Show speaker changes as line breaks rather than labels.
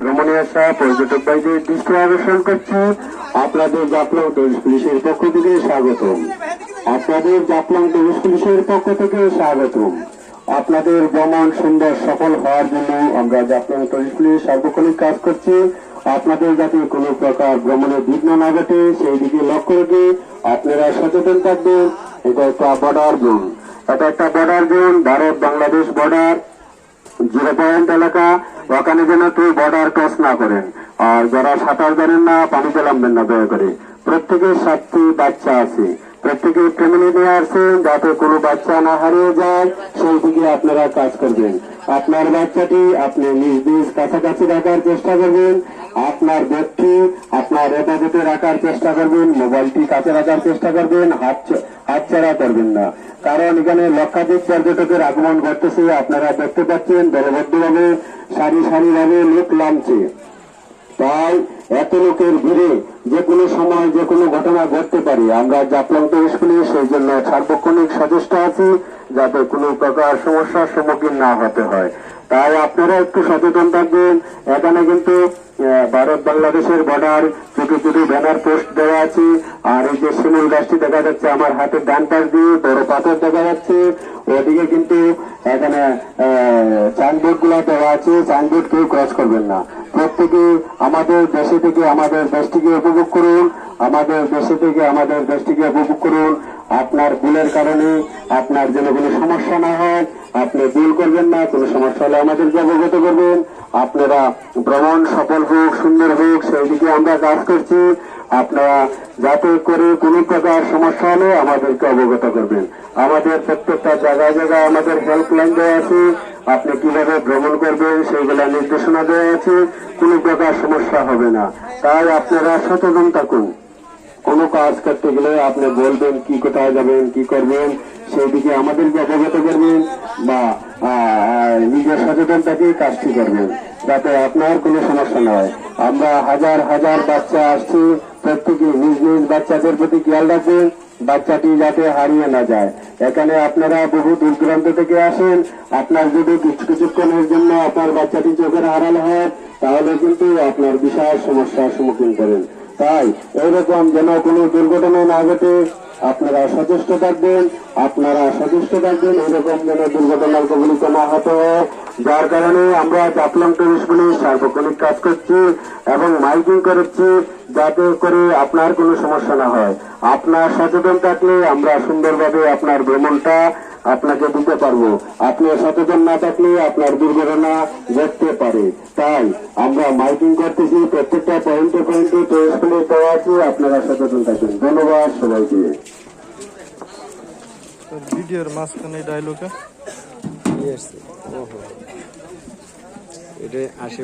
ভ্রমণে আসা পর্যটক ভাইদের দৃষ্টি আকর্ষণ করছি। আপনাদের জাফলং টুরিস্ট পুলিশের পক্ষ থেকে স্বাগতম। আপনাদের জাফলং টুরিস্ট পুলিশের পক্ষ থেকে স্বাগতম। আপনাদের ভ্রমণ সুন্দর সফল হওয়ার জন্য আমরা জাফলং টুরিস্ট পুলিশ সার্বক্ষণিক কাজ করছি। আপনাদের যাতে কোনো প্রকার ভ্রমণে বিঘ্ন না ঘটে, সেই দিকে লক্ষ্য রেখে আপনারা সচেতন থাকবেন। এটা একটা বর্ডার জোন এটা একটা border zone Bharat Bangladesh border zero point এলাকা, ওখানে যেন কেউ বর্ডার ক্রস না করেন। আর যারা সাঁতার জানেন না পানিতে নামবেন না, দয়া করে। প্রত্যেকের সাতটি বাচ্চা আছে। প্রত্যেকে ফ্যামিলি নিয়ে আসছেন যাতে কোনো বাচ্চা না হারিয়ে যায় সেই দিকে আপনারা কাজ করবেন। আপনার বাচ্চাটি আপনি নিজ নিজ কাছাকাছি রাখার চেষ্টা করবেন। আপনার ব্যক্তি আপনার হেফাজতে রাখার চেষ্টা করবেন। মোবাইলটি কাছে রাখার চেষ্টা করবেন। হাত ছাড়া করবেন না। কারণ এখানে লক্ষাধিক পর্যটকের আগমন ঘটতেছে, আপনারা দেখতে পাচ্ছেন দলবদ্ধভাবে, সারি সারি ভাবে লোক নামছে। এত লোকের ভিড়ে যে কোনো সময় যে কোনো ঘটনা ঘটতে পারে। আমরা জাপলং স্কুলে, সেই জন্য সার্বক্ষণিক সচেষ্ট আছি যাতে কোনো প্রকার সমস্যার সম্মুখীন না হতে হয়। তাই আপনারা একটু সচেতন থাকবেন। এখানে কিন্তু ভারত বাংলাদেশের বর্ডার ছোট ছোট ব্যানার পোস্ট দেওয়া আছে। আর এই যে শিমুল গাছটি দেখা যাচ্ছে, আমার হাতের ডান পাশ দিয়ে বড় পাথর দেখা যাচ্ছে। ওদিকে কিন্তু এখানে সাইনবোর্ডগুলা দেওয়া আছে। সাইনবোর্ড কেউ ক্রস করবেন না। প্রত্যেকে আমাদের দেশে থেকে আমাদের দেশটিকে উপভোগ করুন, আমাদের দেশে থেকে আমাদের দেশটিকে উপভোগ করুন। আপনার বিলের কারণে আপনার যেন কোনো সমস্যা না হয়, আপনি বিল করবেন না, কোনো সমস্যা হলে আমাদেরকে অবগত করবেন। আপনারা ভ্রমণ সফল হোক, সুন্দর হোক, সেই দিকে আমরা কাজ করছি। আপনারা যাতে করে কোনো প্রকার সমস্যা হলে আমাদেরকে অবগত করবেন। আমাদের প্রত্যেকটা জায়গায় জায়গায় আমাদের হেল্পলাইন দেওয়া আছে। আপনি কীভাবে ভ্রমণ করবেন সেইগুলা নির্দেশনা দেওয়া আছে, কোনো প্রকার সমস্যা হবে না। তাই আপনারা সচেতন থাকুন। কোনো কাজ করতে গেলে আপনি বলবেন কি কোথায় যাবেন, কি করবেন সেই দিকে আমাদেরকে অবগত করবেন বা নিজের সচেতন থেকে কাজটি করবেন, যাতে আপনার কোনো সমস্যা না হয়। আমরা হাজার হাজার বাচ্চা আসছি, প্রত্যেকে নিজ নিজ বাচ্চাদের প্রতি খেয়াল রাখবেন। বাচ্চাটি যাতে হারিয়ে না যায়। এখানে আপনারা বহু দূর দূরান্ত থেকে আসেন। আপনার যদি কিছু কিছুক্ষণের জন্য আপনার বাচ্চাটি চোখের হারাল হয়, তাহলে কিন্তু আপনার বিশাল সমস্যার সম্মুখীন করেন। তাই এইরকম যেন কোনো দুর্ঘটনা না ঘটে আপনারা সচেষ্ট থাকবেন, আপনারা সচেষ্ট থাকবেন, এরকম যেন দুর্ঘটনার কবলিত না হতে যার কারণে আমরা জাফলং টুরিস্ট পুলিশ সার্বক্ষণিক কাজ করছি এবং মাইকিং করেছি যাতে করে আপনার কোনো সমস্যা না হয়। আপনার সচেতন থাকলে আমরা সুন্দরভাবে আপনার ভ্রমণটা আপনাকে দিতে পারব। আপনি সচেতন না থাকলে আপনার দুর্ঘটনা ঘটতে পারে। তাই আমরা মাইকিং করতেছি প্রত্যেকটা পয়েন্টে পয়েন্টে টুরিস্ট পুলিশ দেওয়া আছে আপনারা সচেতন থাকবেন ধন্যবাদ সবাইকে।
ভিডিওর মাঝখানে ডায়লগে
এটা আসে